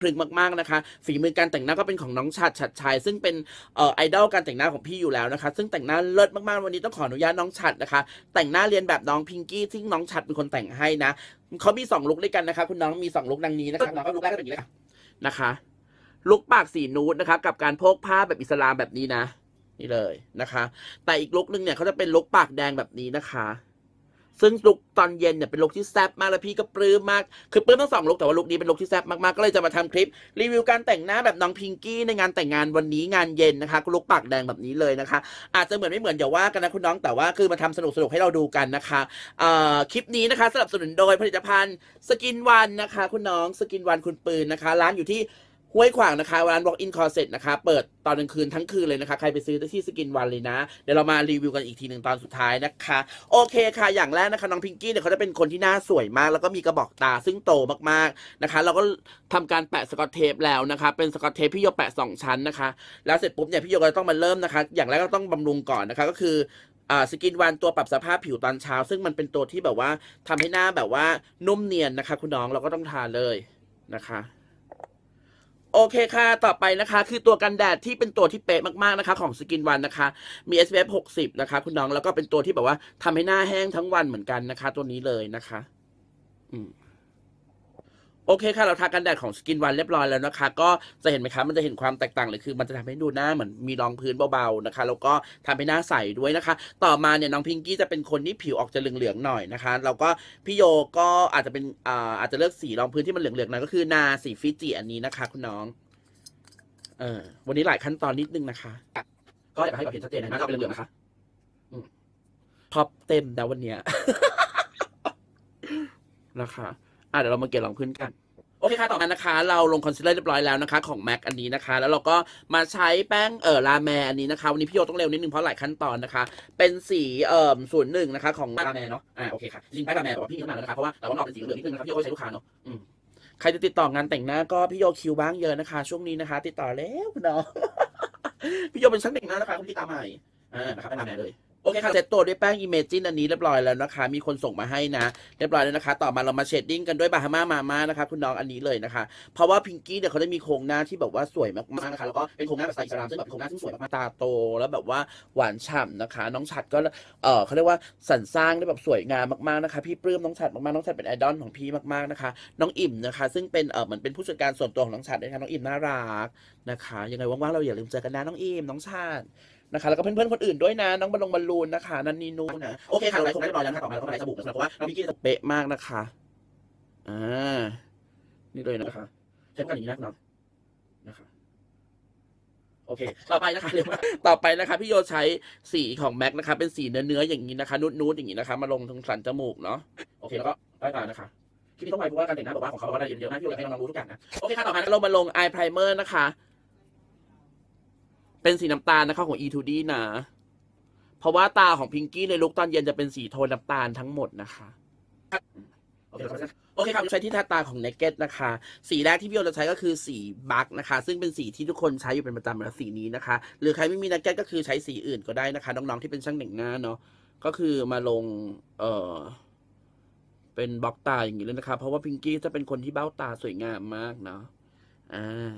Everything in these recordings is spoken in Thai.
พรึงมากๆนะคะ ฝีมือการแต่งหน้าก็เป็นของน้องชัดชัดชัยซึ่งเป็นออไอดอลการแต่งหน้าของพี่อยู่แล้วนะคะ ซึ่งแต่งหน้าเลิศมากๆ วันนี้ต้องขออนุญาตน้องชัดนะคะ แต่งหน้าเรียนแบบน้องพิงกี้ซึ่งน้องชัดเป็นคนแต่งให้นะเขามีสองลุคด้วยกันนะคะ คุณน้องมีสองลุคดังนี้นะคะน้องก็ลุคแรกก็เป็นอย่างนี้ค่ะนะคะลุคปากสีนูดนะคะ กับการโพกผ้าแบบอิสลามแบบนี้นะ นี่เลยนะคะ แต่อีกลุคนึงเนี่ยเขาจะเป็นลุคปากแดงแบบนี้นะคะ ซึ่งลุคตอนเย็นเนี่ยเป็นลุคที่แซ่บมากแล้วพี่ก็ปลื้มมาก คือปลื้มทั้งสองลุคแต่ว่าลุคนี้เป็นลุคที่แซ่บมากๆก็เลยจะมาทำคลิป รีวิวการแต่งหน้าแบบน้องพิงกี้ในงานแต่งงานวันนี้งานเย็นนะคะลุคปากแดงแบบนี้เลยนะคะ อาจจะเหมือนไม่เหมือนอย่าว่ากันนะคุณน้องแต่ว่าคือมาทำสนุกสนุกให้เราดูกันนะคะคลิปนี้นะคะสนับสนุนโดยผลิตภัณฑ์สกินวันนะคะ คุณน้องสกินวันคุณปืนนะคะ ร้านอยู่ที่ ห้วยขวางนะคะร้าน walk in closet นะคะ เปิดตอนกลางคืนทั้งคืนเลยนะคะ ใครไปซื้อได้ที่สกินวันเลยนะ เดี๋ยวเรามารีวิวกันอีกทีหนึ่งตอนสุดท้ายนะคะ โอเคค่ะ อย่างแรกนะคะ น้องพิงกี้เนี่ยเขาจะเป็นคนที่หน้าสวยมาก แล้วก็มีกระบอกตาซึ่งโตมากๆนะคะ เราก็ทำการแปะสกอตเทปแล้วนะคะ เป็นสกอตเทปพี่โยแปะสองชั้นนะคะ แล้วเสร็จปุ๊บเนี่ยพี่โยก็ต้องมาเริ่มนะคะ อย่างแรกก็ต้องบำรุงก่อนนะคะ ก็คืออ่าสกินวันตัวปรับสภาพผิวตอนเช้า ซึ่งมันเป็นตัวที่แบบว่าทำให้หน้าแบบว่านุ่มเนียนนะคะ คุณน้องเราก็ต้องทาเลยนะคะ โอเคค่ะ ต่อไปนะคะ คือตัวกันแดดที่เป็นตัวที่เป๊ะมากๆนะคะ ของสกินวันนะคะ มี SPF 60 นะคะ คุณน้อง แล้วก็เป็นตัวที่แบบว่าทำให้หน้าแห้งทั้งวันเหมือนกันนะคะ ตัวนี้เลยนะคะ อืม โอเคค่ะ เราทากันแดดของสกินวันเรียบร้อยแล้วนะคะ ก็จะเห็นไหมคะ มันจะเห็นความแตกต่างเลยคือ มันจะทำให้ดูหน้าเหมือนมีรองพื้นเบาๆนะคะ แล้วก็ทำให้หน้าใสด้วยนะคะ ต่อมาเนี่ยน้องพิงกี้จะเป็นคนที่ผิวออกจะเหลืองๆหน่อยนะคะ แล้วก็พี่โยก็อาจจะเป็นอ่าอาจจะเลือกสีรองพื้นที่มันเหลืองๆหน่อยก็คือนาสีฟิจิอันนี้นะคะ คุณน้อง เออวันนี้หลายขั้นตอนนิดนึงนะคะ ก็อยากให้แบบเห็นชัดเจนนะเอาเป็นเหลืองๆนะคะอืมท็อปเต็มนะวันเนี้ยนะคะ อะเดี๋ยวเรามาเกลี่ยรองพื้นกัน โอเคค่ะต่อมานะคะ เราลงคอนซีลเลอร์เรียบร้อยแล้วนะคะ ของ MAC อันนี้นะคะ แล้วเราก็มาใช้แป้งเอ่อลาแมอันนี้นะคะ วันนี้พี่โยต้องเร็วนิดนึงเพราะหลายขั้นตอนนะคะ เป็นสีเอ่อศูนย์หนึ่งนะคะ ของลาแมเนาะอ่าโอเคค่ะจริงแป้งลาแมบอกว่าพี่เข้ามาแล้วนะคะเพราะว่าแต่ว่ามันออกเป็นสีเหลืองนิดนึงนะคะพี่โยก็ใช้ลูกค้าเนาะอืมใครจะติดต่องานแต่งหน้าก็พี่โยคิวบ้างเยอะนะคะ ช่วงนี้นะคะ ติดต่อแล้วคุณน้องพี่โยเป็นช่างแต่งหน้านะคะคุณพี่ตาใหม่อ่านะครับแป้งลาแมเลย โอเคค่ะเสร็จตัวด้วยแป้งอิเมจินอันนี้เรียบร้อยแล้วนะคะ มีคนส่งมาให้นะ เรียบร้อยแล้วนะคะ ต่อมาเรามาเชดดิ้งกันด้วยบาฮาม่ามาม่านะคะคุณน้องอันนี้เลยนะคะ เพราะว่าพิงกี้เนี่ยเขาได้มีโครงหน้าที่แบบว่าสวยมากๆนะคะแล้วก็เป็นโครงหน้าแบบสไตล์อิสลามซึ่งแบบโครงหน้าที่สวยมากๆตาโต แล้วแบบว่าหวานฉ่ำนะคะ น้องฉัดก็เออเขาเรียกว่าสรรสร้างได้แบบสวยงามมากๆนะคะพี่ปลื้มน้องฉัดมากๆน้องฉัดเป็นไอดอลของพี่มากๆนะคะ น้องอิ่มนะคะ ซึ่งเป็นเออเหมือนเป็นผู้จัดการส่วนตัวของน้องฉัดนะคะน้องอิ่มน่ารักนะคะ ยังไงว่างๆเราอย่าลืมเจอกันนะน้องอิ่มน้องฉัดนะคะแล้วก็เพื่อนๆคนอื่นด้วยนะน้องบอลลงบอลลูนนะคะนันนีนูนนะโอเคค่ะเราไลฟ์คงได้เรียบร้อยแล้วนะคะต่อมาเราก็ไลฟ์สบู่นะครับเพราะว่าน้องมิกกี้จะเป๊ะมากนะคะอ่านี่เลยนะคะใช้กันอย่างนี้นะน้องนะคะโอเค ต่อไปนะคะเร็วมากต่อไปนะคะ พี่โยใช้สีของแม็กนะคะ เป็นสีเนื้อเนื้อๆอย่างนี้นะคะนูดๆอย่างนี้นะคะ มาลงตรงสันจมูกเนาะโอเคแล้วก็ใต้ตานะคะคลิปนี้ต้องไปเพราะว่าการแต่งหน้าบอกว่าของเขาบอกว่ารายละเอียดเยอะมากพี่โยอยากให้น้องๆรู้ทุกอย่างนะโอเคค่ะต่อมาเรามาลงอายไพรเมอร์นะคะ เป็นสีน้ำตาลนะคะของ E2D นะ เพราะว่าตาของพิงกี้ในลุคตอนเย็นจะเป็นสีโทนน้ำตาลทั้งหมดนะคะ โอเคครับโอเคครับใช้ที่ทาตาของ Naked นะคะ สีแรกที่พี่โอจะใช้ก็คือสีบัคนะคะ ซึ่งเป็นสีที่ทุกคนใช้อยู่เป็นประจำแล้วสีนี้นะคะ หรือใครไม่มี Naked ก็คือใช้สีอื่นก็ได้นะคะ น้องๆที่เป็นช่างแต่งหน้าเนาะก็คือมาลง เอ่อเป็นบล็อกตาอย่างนี้เลยนะคะ เพราะว่าพิงกี้จะเป็นคนที่เบ้าตาสวยงามมากเนาะอ่า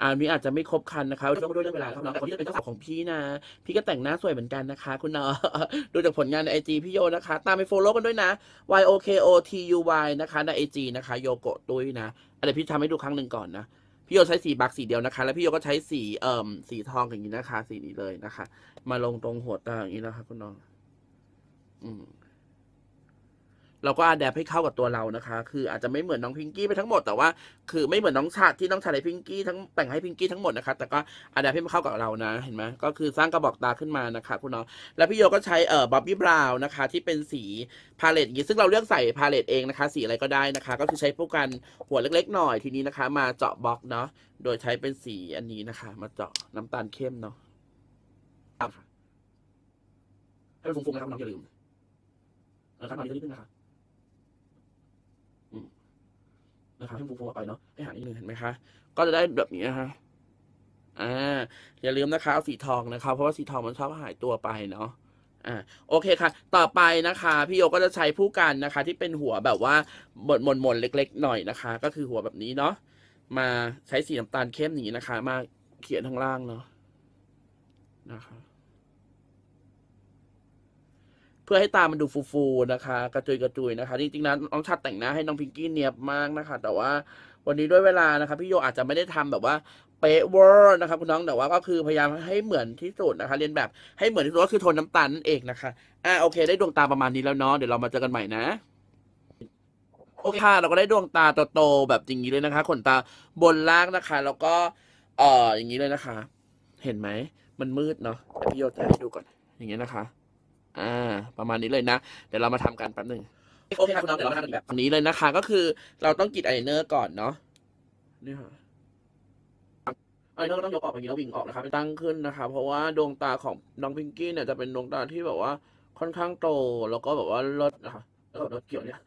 อันนี้อาจจะไม่ครบคันนะคะช่วยด้วยเรื่องเวลาครับน้องแต่คนที่จะเป็นเจ้าสาวของพี่นะ พี่ก็แต่งหน้าสวยเหมือนกันนะคะ คุณเนาะดูจากผลงานในไอจีพี่โยนะคะ ตามไปโฟลโล่กันด้วยนะ y o k o t u y นะคะ ในไอจีนะคะโยโกะตุ้ยนะอะไรพี่ทำให้ดูครั้งหนึ่งก่อนนะ พี่โยใช้สีบักสีเดียวนะคะ แล้วพี่โยก็ใช้สีเอ่อสีทองอย่างนี้นะคะ สีนี้เลยนะคะ มาลงตรงหัวตาอย่างนี้นะคะ คุณน้อง อืม เราก็อาแดปให้เข้ากับตัวเรานะคะ คืออาจจะไม่เหมือนน้องพิงกี้ไปทั้งหมดแต่ว่าคือไม่เหมือนน้องชาติที่น้องชาติให้พิงกี้ทั้งแต่งให้พิงกี้ทั้งหมดนะคะแต่ก็อาแดปให้มันเข้ากับเรานะเห็นไหมก็คือสร้างกระบอกตาขึ้นมานะคะคุณน้องแล้วพี่โยก็ใช้เอ่อบ๊อบบี้บราวน์นะคะ ที่เป็นสีพาเลตอย่างนี้ซึ่งเราเลือกใส่พาเลตเองนะคะ สีอะไรก็ได้นะคะ ก็คือใช้พวกกันหัวเล็กๆหน่อยทีนี้นะคะ มาเจาะบล็อกเนาะโดยใช้เป็นสีอันนี้นะคะ มาเจาะน้ำตาลเข้มเนาะให้มันฟุ้งๆนะครับน้องอย่าลืมเออขั้นตอนนี้นิดนึงนะคะนะครับ ให้ฟูฟูๆออกไปเนาะให้หานิดนึงเห็นไหมคะ ก็จะได้แบบนี้นะคะอ่าอย่าลืมนะคะสีทองนะคะ เพราะว่าสีทองมันชอบหายตัวไปเนาะอ่าโอเคค่ะ ต่อไปนะคะ พี่โยก็จะใช้ผู้กันนะคะ ที่เป็นหัวแบบว่าหมนหมนหมนๆเล็ก ๆ หน่อยนะคะ ก็คือหัวแบบนี้เนาะมาใช้สีน้ำตาลเข้มนี้นะคะ มาเขียนข้างล่างเนาะนะคะ เพื่อให้ตามันดูฟูๆนะคะ กระจุยกระจุยนะคะจริงๆนะน้องชัดแต่งหน้าให้น้องพิงกี้เนียบมากนะคะ แต่ว่าวันนี้ด้วยเวลานะคะพี่โยอาจจะไม่ได้ทำแบบว่าเป๊ะเวอร์นะคะคุณน้องแต่ว่าก็คือพยายามให้เหมือนที่สุดนะคะ เรียนแบบให้เหมือนที่สุดก็คือโทนน้ำตาลนั่นเองนะคะอ่าโอเค ได้ดวงตาประมาณนี้แล้วเนาะเดี๋ยวเรามาเจอกันใหม่นะโอเคค่ะเราก็ได้ดวงตาโตๆแบบอย่างนี้เลยนะคะ ขนตาบนล่างนะคะ แล้วก็เอ่ออย่างนี้เลยนะคะ เห็นไหมมันมืดเนาะเดี๋ยวพี่โยจะให้ดูก่อนอย่างนี้นะคะ อ่า ประมาณนี้เลยนะ เดี๋ยวเรามาทำกันแป๊บหนึ่งโอเคครับคุณน้องเดี๋ยวเรามาทำแบบนี้เลยนะคะ ก็คือเราต้องกรีดอายไลเนอร์ก่อนเนาะนี่ค่ะอายไลเนอร์ต้องยกออกอย่างนี้แล้ววิ่งออกนะคะตั้งขึ้นนะคะ เพราะว่าดวงตาของน้องพิงกี้เนี่ยจะเป็นดวงตาที่แบบว่าค่อนข้างโตแล้วก็แบบว่าลดนะคะแล้วก็ลดเกี่ยวเนี่ย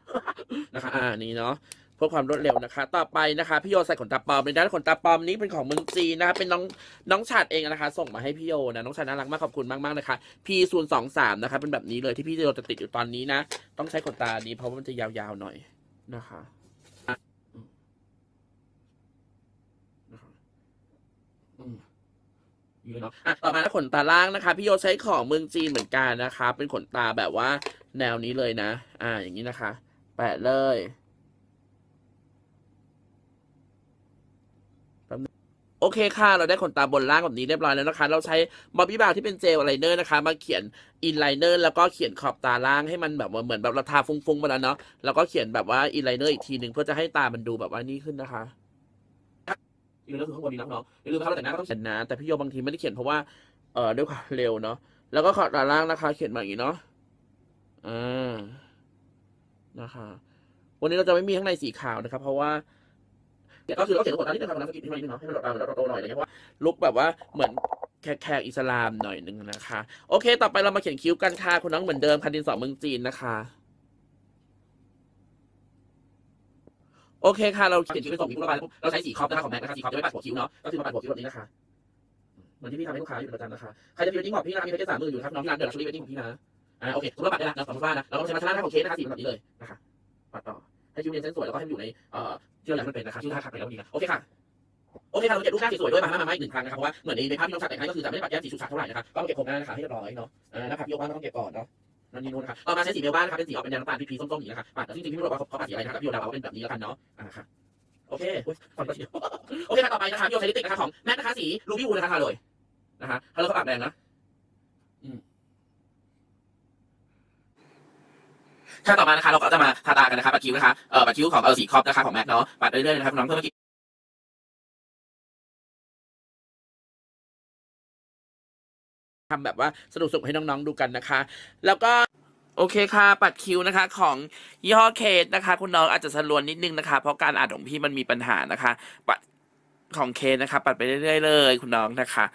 นะคะ อ่านี่เนาะ เพื่อความรวดเร็วนะคะ ต่อไปนะคะพี่โยใส่ขนตาปลอมในด้านขนตาปลอมนี้เป็นของเมืองจีนนะคะเป็นน้องน้องฉัดเองนะคะ ส่งมาให้พี่โยนะน้องฉัดน่ารักมากขอบคุณมากมากๆนะคะ P ศูนย์สองสามนะคะเป็นแบบนี้เลยที่พี่โยจะติดอยู่ตอนนี้นะ ต้องใช้ขนตานี้เพราะว่ามันจะยาวๆหน่อยนะคะอ่อมาะอะต่อมาขนตาล่างนะคะ พี่โยใช้ของเมืองจีนเหมือนกันนะคะ เป็นขนตาแบบว่าแนวนี้เลยนะ อ่า อย่างนี้นะคะ แปะเลยแป๊บนึง โอเคค่ะ เราได้ขนตาบนล่างแบบนี้เรียบร้อยแล้วนะคะ เราใช้บอบบี้บาวที่เป็นเจลไลเนอร์นะคะ มาเขียนอินไลเนอร์แล้วก็เขียนขอบตาล่างให้มันแบบว่าเหมือนแบบเราทาฟุ้งๆมาแล้วเนาะแล้วก็เขียนแบบว่าอินไลเนอร์อีกทีหนึ่งเพื่อจะให้ตามันดูแบบว่านี่ขึ้นนะคะอินไลเนอร์คือข้างบนนี้นะเนาะอย่าลืมถ้าเราแต่งหน้าก็ต้องเขียนนะแต่พี่โยบางทีไม่ได้เขียนเพราะว่าเอ่อด้วยความเร็วเนาะแล้วก็ขอบตาล่างนะคะ เขียนมาอย่างนี้เนาะอ่านะคะ วันนี้เราจะไม่มีข้างในสีขาวนะครับ เพราะว่า ก็คือเราเขียนทั้งหมดตอนนี้จะทำน้ำสกินที่มันนิดนึงเนาะให้มันหลดตาเราโตหน่อยอะไรเงี้ยเพราะว่าลุกแบบว่าเหมือนแขกแขกอิสลามหน่อยหนึ่งนะคะ โอเค ต่อไปเรามาเขียนคิ้วกันค่ะคุณน้องเหมือนเดิมคันดินสอเมืองจีนนะคะ โอเคค่ะ เราเขียนคิ้วเป็นสองคิ้วระบายเราใช้สีคอปนะคะของแม็กนะคะสีคอปจะไม่ปัดหัวคิ้วเนาะก็คือมาปัดหัวคิ้วแบบนี้นะคะเหมือนที่พี่ทำให้ลูกค้าอยู่ประจำนะคะใครจะพิวติ้งบอกพี่นะมีแค่สามหมื่นอยู่ครับน้องที่ร้านเดอะลักชัวรี่เวดดิ้งของพี่นะอ่าโอเคสมมติว่าปัดได้ละเราสมมติว่านะเราก็ใช้มาชนะหน้าของเคสนะคะสีแบบนี้เลยนะคะปัดต่อให้คิ้วเนียนเส้นสวยแล้วก็ให้มันอยู่ในเอ่อ ที่เราอยากให้มันเป็นนะคะชื่อท่าขัดไปแล้วดีนะโอเคค่ะโอเคค่ะเราเก็บรูปหน้าสวยๆด้วยมามามาอีกหนึ่งครั้งนะครับเพราะว่าเหมือนในภาพที่น้องชัดแต่งให้ก็คือจะไม่ได้ปัดแก้มสีชุดชัดเท่าไหร่นะคะก็เก็บโครงหน้านะคะให้เรียบร้อยเนาะอ่าหน้าผากโยกบ้านต้องเก็บก่อนเนาะนั่นนี่นู่นนะคะต่อมาใช้สีเมลบ้านนะคะเป็นสีออกเป็นแดงน้ำตาลพีๆส้มๆอย่างนี้นะคะปัดแต่จริงๆพี่ไม่รู้ว่าเขาปัดสีอะไรนะคะพี่โยเดาเอาเป็นแบบนี้แล้วกันเนาะอ่าค่ะโอเคฟันก็เฉียวโอเคค่ะต่อไปนะคะพี่โยใช้ลิปสติกนะคะของแม็กนะคะสีรูบี้วูนะคะเลยนะคะทาเลยเขาปากแดงนะอืม ขั้นต่อมานะคะเราก็จะมาทาตากันนะคะปัดคิ้วนะคะเอ่อปัดคิ้วของเออสีคอบนะคะของแม็กเนาะปัดเรื่อยๆนะครับน้องเพื่อเมื่อกี้ทำแบบว่าสนุกสุขให้น้องๆดูกันนะคะ แล้วก็โอเคค่ะ ปัดคิวนะคะ ของยี่ห้อเคสนะคะ คุณน้องอาจจะสลวนนิดนึงนะคะ เพราะการอ่านของพี่มันมีปัญหานะคะ ปัดของเคสนะคะ ปัดไปเรื่อยๆเลย คุณน้องนะคะ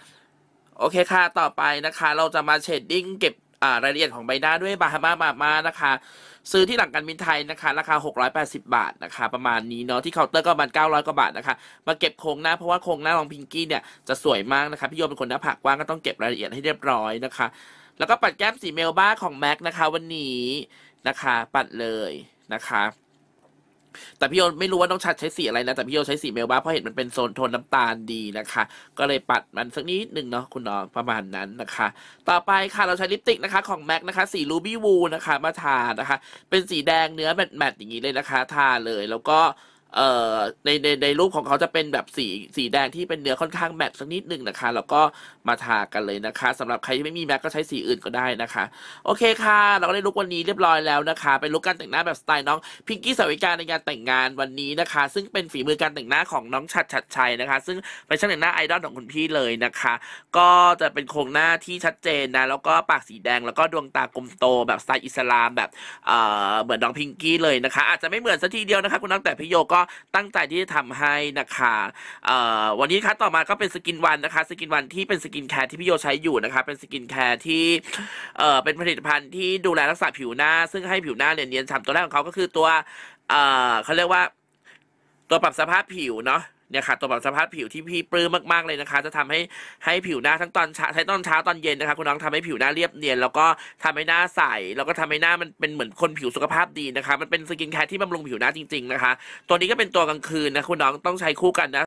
โอเคค่ะ ต่อไปนะคะ เราจะมาเชดดิ้งเก็บอ่ารายละเอียดของใบหน้าด้วยบาฮามาบามานะคะ ซื้อที่หลังการบินไทยนะคะ ราคา 680 บาทนะคะ ประมาณนี้เนาะที่เคาน์เตอร์ก็ประมาณ900กว่าบาทนะคะมาเก็บโครงหน้าเพราะว่าโครงหน้าลองพิงกี้เนี่ยจะสวยมากนะคะพี่โยมเป็นคนหน้าผากกว้างก็ต้องเก็บรายละเอียดให้เรียบร้อยนะคะ แล้วก็ปัดแก้มสีเมลบ้าของแม็กนะคะ วันนี้นะคะ ปัดเลยนะคะ แต่พี่โยไม่รู้ว่าน้องชัดใช้สีอะไรนะ แต่พี่โยใช้สีเมลบ้าเพราะเห็นมันเป็นโซนโทนน้ำตาลดีนะคะ ก็เลยปัดมันสักนิดหนึ่งเนาะคุณน้องประมาณนั้นนะคะ ต่อไปค่ะเราใช้ลิปสติกนะคะของแม็กนะคะ สีรูบี้วูนะคะ มาทานะคะ เป็นสีแดงเนื้อแมตต์ๆอย่างนี้เลยนะคะ ทาเลยแล้วก็ เอ่อในในในรูปของเขาจะเป็นแบบสีสีแดงที่เป็นเนื้อค่อนข้างแมตต์สักนิดหนึ่งนะคะ แล้วก็มาทากันเลยนะคะสำหรับใครที่ไม่มีแม็กก็ใช้สีอื่นก็ได้นะคะ โอเคค่ะ เราก็ได้ลุกวันนี้เรียบร้อยแล้วนะคะ เป็นลุกการแต่งหน้าแบบสไตล์น้องพิงกี้สาวิกาในงานแต่งงานวันนี้นะคะ ซึ่งเป็นฝีมือการแต่งหน้าของน้องฉัดฉัดชัยนะคะ ซึ่งเป็นช่างแต่งหน้าไอดอลของคุณพี่เลยนะคะ ก็จะเป็นโครงหน้าที่ชัดเจนนะแล้วก็ปากสีแดงแล้วก็ดวงตากลมโตแบบสไตล์อิสลามแบบเอ่อเหมือนน้องพิงกี้เลยนะคะ อาจจะไม่เหมือนสักทีเดียวนะคะคุณน้องแต่พี่โยก็ตั้งใจที่จะทำให้นะคะวันนี้ค่ะต่อมาก็เป็นสกินวันนะคะ สกินวันที่เป็นสกินแคร์ที่พี่โยใช้อยู่นะคะ เป็นสกินแคร์ที่เป็นผลิตภัณฑ์ที่ดูแลรักษาผิวหน้า ซึ่งให้ผิวหน้าเนี่ยเนียนฉ่ำตัวแรกของเขาก็คือตัวเขาเรียกว่าตัวปรับสภาพผิวเนาะ เนี่ยค่ะตัวปรับสภาพผิวที่พี่ปลื้มมากๆเลยนะคะ จะทำให้ให้ผิวหน้าทั้งตอนเช้าใช้ตอนเช้าตอนเย็นนะคะ คุณน้องทำให้ผิวหน้าเรียบเนียนแล้วก็ทำให้หน้าใสแล้วก็ทำให้หน้ามันเป็นเหมือนคนผิวสุขภาพดีนะคะ มันเป็นสกินแคร์ที่บำรุงผิวหน้าจริงๆนะคะ ตัวนี้ก็เป็นตัวกลางคืนนะคุณน้องต้องใช้คู่กันนะ